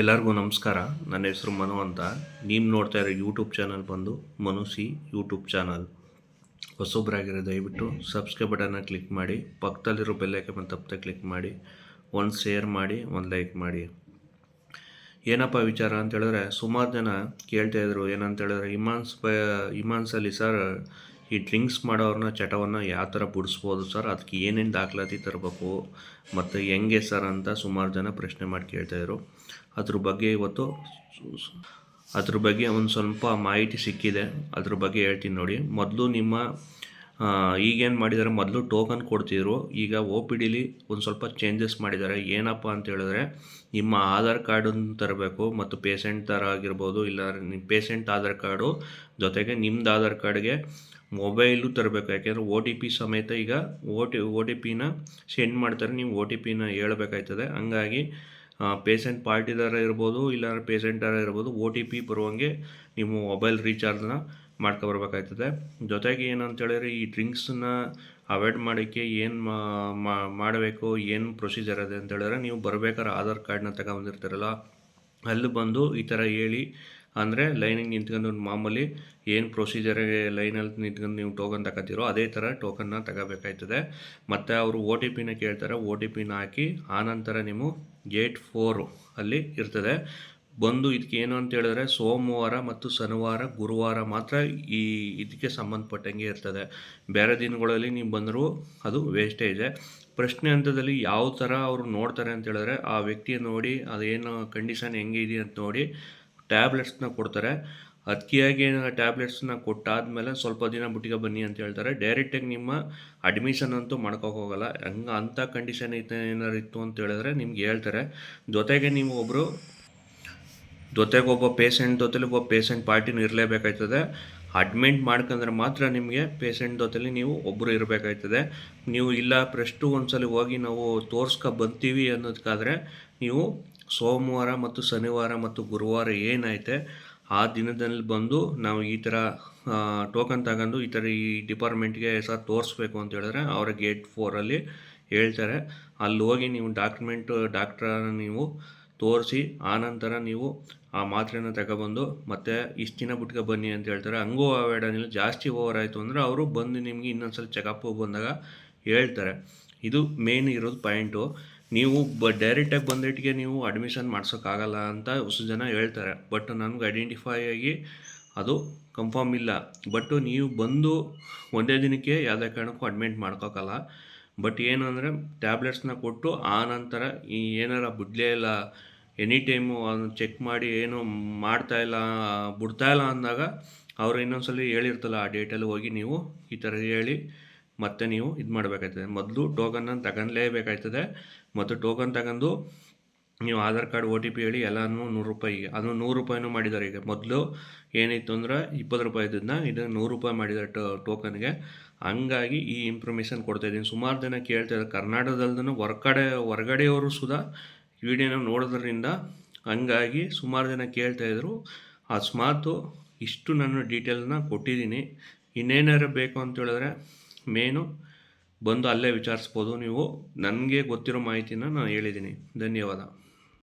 ಎಲ್ಲರಿಗೂ ನಮಸ್ಕಾರ. ನನ್ನ ಹೆಸರು ಮನು ಅಂತ. ನೀವು ನೋಡ್ತಾ ಇರೋ ಯೂಟ್ಯೂಬ್ ಚಾನಲ್ ಬಂದು ಮನು ಸಿ ಯೂಟ್ಯೂಬ್ ಚಾನಲ್ ಹೊಸೊಬ್ಬರಾಗಿರೋ ದಯವಿಟ್ಟು ಸಬ್ಸ್ಕ್ರೈಬ್ ಬಟನ್ನ ಕ್ಲಿಕ್ ಮಾಡಿ, ಪಕ್ಕದಲ್ಲಿರೋ ಬೆಲ್ಲೈಕೆ ಬಂದು ತಪ್ಪದೆ ಕ್ಲಿಕ್ ಮಾಡಿ, ಒಂದು ಶೇರ್ ಮಾಡಿ, ಒಂದು ಲೈಕ್ ಮಾಡಿ. ಏನಪ್ಪ ವಿಚಾರ ಅಂತ ಹೇಳಿದ್ರೆ ಸುಮಾರು ಜನ ಕೇಳ್ತಾ ಇದ್ರು. ಏನಂತ ಹೇಳಿದ್ರೆ ಇಮಾನ್ಸ್ ಬ, ಇಮಾನ್ಸಲ್ಲಿ ಸರ್, ಈ ಡ್ರಿಂಕ್ಸ್ ಮಾಡೋರನ್ನ ಚಟವನ್ನು ಯಾವ ಥರ ಬಿಡಿಸ್ಬೋದು ಸರ್? ಅದಕ್ಕೆ ಏನೇನು ದಾಖಲಾತಿ ತರಬೇಕು? ಮತ್ತು ಹೆಂಗೆ ಸರ್? ಅಂತ ಸುಮಾರು ಜನ ಪ್ರಶ್ನೆ ಮಾಡಿ ಕೇಳ್ತಾಯಿದ್ರು ಅದ್ರ ಬಗ್ಗೆ ಇವತ್ತು ಅದ್ರ ಬಗ್ಗೆ ಒಂದು ಸ್ವಲ್ಪ ಮಾಹಿತಿ ಸಿಕ್ಕಿದೆ. ಅದ್ರ ಬಗ್ಗೆ ಹೇಳ್ತೀನಿ ನೋಡಿ. ಮೊದಲು ನಿಮ್ಮ ಈಗೇನು ಮಾಡಿದ್ದಾರೆ ಮೊದಲು ಟೋಕನ್ ಕೊಡ್ತಿದ್ರು, ಈಗ ಒ ಪಿ ಡಿಲಿ ಒಂದು ಸ್ವಲ್ಪ ಚೇಂಜಸ್ ಮಾಡಿದ್ದಾರೆ ಏನಪ್ಪ ಅಂತ ಹೇಳಿದ್ರೆ, ನಿಮ್ಮ ಆಧಾರ್ ಕಾರ್ಡನ್ನು ತರಬೇಕು ಮತ್ತು ಪೇಷಂಟ್ ಥರ ಆಗಿರ್ಬೋದು, ಇಲ್ಲ ನಿಮ್ಮ ಪೇಷಂಟ್ ಆಧಾರ್ ಕಾರ್ಡು ಜೊತೆಗೆ ನಿಮ್ಮದು ಆಧಾರ್ ಕಾರ್ಡ್ಗೆ ಮೊಬೈಲು ತರಬೇಕು. ಯಾಕೆಂದರೆ ಓ ಟಿ ಪಿ ಸಮೇತ ಈಗ ಓ ಟಿ ಓ ಟಿ ಪಿನ ಸೆಂಡ್ ಮಾಡ್ತಾರೆ. ನೀವು ಓ ಟಿ ಪಿನ ಹೇಳ್ಬೇಕಾಯ್ತದೆ. ಹಂಗಾಗಿ ಪೇಷಂಟ್ ಪಾರ್ಟಿದಾರ ಇರ್ಬೋದು ಇಲ್ಲ ಪೇಷಂಟಾರ ಇರ್ಬೋದು ಒ ಟಿ ಪಿ ಬರುವಂಗೆ ನೀವು ಮೊಬೈಲ್ ರೀಚಾರ್ಜ್ನ ಮಾಡ್ಕೊಬರ್ಬೇಕಾಯ್ತದೆ. ಜೊತೆಗೆ ಏನಂತ ಹೇಳಿದ್ರೆ ಈ ಡ್ರಿಂಕ್ಸನ್ನ ಅವಾಯ್ಡ್ ಮಾಡೋಕ್ಕೆ ಏನು ಮಾಡಬೇಕು, ಏನು ಪ್ರೊಸೀಜರ್ ಇದೆ ಅಂತ ಹೇಳಿದ್ರೆ ನೀವು ಬರಬೇಕಾದ್ರೆ ಆಧಾರ್ ಕಾರ್ಡ್ನ ತಗೊಂಬಂದಿರ್ತೀರಲ್ಲ. ಅಲ್ಲಿ ಬಂದು ಈ ಥರ ಹೇಳಿ, ಅಂದರೆ ಲೈನಿಗೆ ನಿಂತ್ಕೊಂಡು ಮಾಮೂಲಿ ಏನು ಪ್ರೊಸೀಜರ್ ಲೈನಲ್ಲಿ ನಿಂತ್ಕೊಂಡು ನೀವು ಟೋಕನ್ ತಗೋತೀರೋ ಅದೇ ಥರ ಟೋಕನ್ನ ತಗೋಬೇಕಾಯ್ತದೆ. ಮತ್ತು ಅವರು ಓ ಟಿ ಪಿನ ಕೇಳ್ತಾರೆ. ಓ ಟಿ ಪಿನ ಹಾಕಿ ಆನಂತರ ನೀವು ಗೇಟ್ ಫೋರು ಅಲ್ಲಿ ಇರ್ತದೆ. ಬಂದು ಇದಕ್ಕೆ ಏನು ಅಂತ ಹೇಳಿದ್ರೆ ಸೋಮವಾರ ಮತ್ತು ಶನಿವಾರ, ಗುರುವಾರ ಮಾತ್ರ ಈ ಇದಕ್ಕೆ ಸಂಬಂಧಪಟ್ಟಂಗೆ ಇರ್ತದೆ. ಬೇರೆ ದಿನಗಳಲ್ಲಿ ನೀವು ಬಂದರೂ ಅದು ವೇಸ್ಟೇಜೆ. ಪ್ರಶ್ನೆ ಹಂತದಲ್ಲಿ ಯಾವ ಥರ ಅವರು ನೋಡ್ತಾರೆ ಅಂತ ಹೇಳಿದ್ರೆ ಆ ವ್ಯಕ್ತಿಯ ನೋಡಿ, ಅದೇನು ಕಂಡೀಷನ್ ಹೆಂಗಿದೆ ಅಂತ ನೋಡಿ ಟ್ಯಾಬ್ಲೆಟ್ಸ್ನ ಕೊಡ್ತಾರೆ. ಅತಿಯಾಗಿ ಟ್ಯಾಬ್ಲೆಟ್ಸ್ನ ಕೊಟ್ಟಾದ್ಮೇಲೆ ಸ್ವಲ್ಪ ದಿನ ಬುಟ್ಟಿಗೆ ಬನ್ನಿ ಅಂತ ಹೇಳ್ತಾರೆ. ಡೈರೆಕ್ಟಾಗಿ ನಿಮ್ಮ ಅಡ್ಮಿಷನ್ ಅಂತೂ ಹೋಗಲ್ಲ. ಹಂಗೆ ಅಂಥ ಕಂಡೀಷನ್ ಇತ್ತು ಏನಾರು ಇತ್ತು ಅಂತ ಹೇಳಿದ್ರೆ ನಿಮ್ಗೆ ಹೇಳ್ತಾರೆ. ಜೊತೆಗೆ ನೀವು ಒಬ್ಬರು ಜೊತೆಗೆ ಒಬ್ಬ ಪೇಷಂಟ್ ಜೊತೆಲಿ ಒಬ್ಬ ಪೇಷಂಟ್ ಪಾರ್ಟಿನೂ ಇರಲೇಬೇಕಾಯ್ತದೆ. ಅಡ್ಮಿಂಟ್ ಮಾಡ್ಕಂದ್ರೆ ಮಾತ್ರ ನಿಮಗೆ ಪೇಷಂಟ್ ಜೊತೆಲಿ ನೀವು ಒಬ್ಬರು ಇರಬೇಕಾಯ್ತದೆ. ನೀವು ಇಲ್ಲ ಪ್ರೆಸ್ಟು ಒಂದ್ಸಲ ಹೋಗಿ ನಾವು ತೋರಿಸ್ಕೊ ಬಂತೀವಿ ಅನ್ನೋದಕ್ಕಾದರೆ ನೀವು ಸೋಮವಾರ ಮತ್ತು ಶನಿವಾರ ಮತ್ತು ಗುರುವಾರ ಏನೈತೆ ಆ ದಿನದಲ್ಲಿ ಬಂದು ನಾವು ಈ ಥರ ಟೋಕನ್ ತಗೊಂಡು ಈ ಥರ ಈ ಡಿಪಾರ್ಟ್ಮೆಂಟ್ಗೆ ಸರ್ ತೋರಿಸ್ಬೇಕು ಅಂತ ಹೇಳಿದ್ರೆ ಅವರ ಗೇಟ್ ಫೋರಲ್ಲಿ ಹೇಳ್ತಾರೆ. ಅಲ್ಲಿ ಹೋಗಿ ನೀವು ಡಾಕ್ಯುಮೆಂಟು ಡಾಕ್ಟ್ರ ನೀವು ತೋರಿಸಿ ಆನಂತರ ನೀವು ಆ ಮಾತ್ರೆನ ತಗೊಬಂದು, ಮತ್ತೆ ಇಷ್ಟು ದಿನ ಬಿಟ್ಕೊ ಬನ್ನಿ ಅಂತ ಹೇಳ್ತಾರೆ. ಹಂಗೂ ಅವೇಡನಿಲ್ಲ ಜಾಸ್ತಿ ಓವರ್ ಆಯಿತು ಅಂದರೆ ಅವರು ಬಂದು ನಿಮಗೆ ಇನ್ನೊಂದ್ಸಲ ಚೆಕಪ್ ಬಂದಾಗ ಹೇಳ್ತಾರೆ. ಇದು ಮೇನ್ ಇರೋದು ಪಾಯಿಂಟು ನೀವು ಬ ಡೈರೆಕ್ಟಾಗಿ ಬಂದಿಟ್ಟಿಗೆ ನೀವು ಅಡ್ಮಿಷನ್ ಮಾಡ್ಸೋಕ್ಕಾಗಲ್ಲ ಅಂತ ಹೊಸ ಜನ ಹೇಳ್ತಾರೆ. ಬಟ್ ನನಗೆ ಐಡೆಂಟಿಫೈ ಆಗಿ ಅದು ಕನ್ಫರ್ಮ್ ಇಲ್ಲ. ಬಟ್ ನೀವು ಬಂದು ಒಂದೇ ದಿನಕ್ಕೆ ಯಾವುದೇ ಕಾರಣಕ್ಕೂ ಅಡ್ಮಿಟ್ ಮಾಡ್ಕೋಕ್ಕಲ್ಲ ಬಟ್ ಏನು ಅಂದರೆ ಟ್ಯಾಬ್ಲೆಟ್ಸ್ನ ಕೊಟ್ಟು ಆ ನಂತರ ಈ ಏನಾರ ಬಿಡಲೇ ಇಲ್ಲ. ಎನಿ ಟೈಮು ಅದನ್ನು ಚೆಕ್ ಮಾಡಿ ಏನು ಮಾಡ್ತಾ ಇಲ್ಲ, ಬಿಡ್ತಾ ಇಲ್ಲ ಅಂದಾಗ ಅವ್ರು ಇನ್ನೊಂದ್ಸಲಿ ಹೇಳಿರ್ತಲ್ಲ ಆ ಡೇಟಲ್ಲಿ ಹೋಗಿ ನೀವು ಈ ಥರ ಹೇಳಿ ಮತ್ತೆ ನೀವು ಇದು ಮಾಡಬೇಕಾಯ್ತದೆ. ಮೊದಲು ಟೋಕನ್ನ ತಗೊಳ್ಳೇಬೇಕಾಯ್ತದೆ ಮತ್ತು ಟೋಕನ್ ತಗೊಂಡು ನೀವು Aadhaar card O T P ಹೇಳಿ ಎಲ್ಲನೂ ನೂರು ರೂಪಾಯಿಗೆ ಅದು ನೂರು ರೂಪಾಯಿನೂ ಮಾಡಿದ್ದಾರೆ ಈಗ. ಮೊದಲು ಏನಿತ್ತು ಅಂದ್ರೆ ಇಪ್ಪತ್ತು ರೂಪಾಯಿ ಇದ್ದದನ್ನ ಇದು ನೂರು ರೂಪಾಯಿ ಮಾಡಿದ್ದಾರೆ ಟೋಕನ್ಗೆ ಹಂಗಾಗಿ ಈ ಇನ್ಫಾರ್ಮೇಷನ್ ಕೊಡ್ತಾ ಇದ್ದೀನಿ. ಸುಮಾರು ಜನ ಕೇಳ್ತಾ ಇದ್ದಾರೆ. ಕರ್ನಾಟಕದಲ್ದೂ ಹೊರ್ಗಡೆ ಹೊರಗಡೆಯವರು ಸುಧಾ ವಿಡಿಯೋನ ನೋಡೋದ್ರಿಂದ ಹಂಗಾಗಿ ಸುಮಾರು ಜನ ಕೇಳ್ತಾ ಇದ್ರು. ಅಕಸ್ಮಾತು ಇಷ್ಟು ನಾನು ಡೀಟೇಲ್ನ ಕೊಟ್ಟಿದ್ದೀನಿ. ಇನ್ನೇನಾರು ಬೇಕು ಅಂತ ಹೇಳಿದ್ರೆ ಮೇನು ಬಂದು ಅಲ್ಲೇ ವಿಚಾರಿಸ್ಬೋದು ನೀವು. ನನಗೆ ಗೊತ್ತಿರೋ ಮಾಹಿತಿನ ನಾನು ಹೇಳಿದ್ದೀನಿ. ಧನ್ಯವಾದ.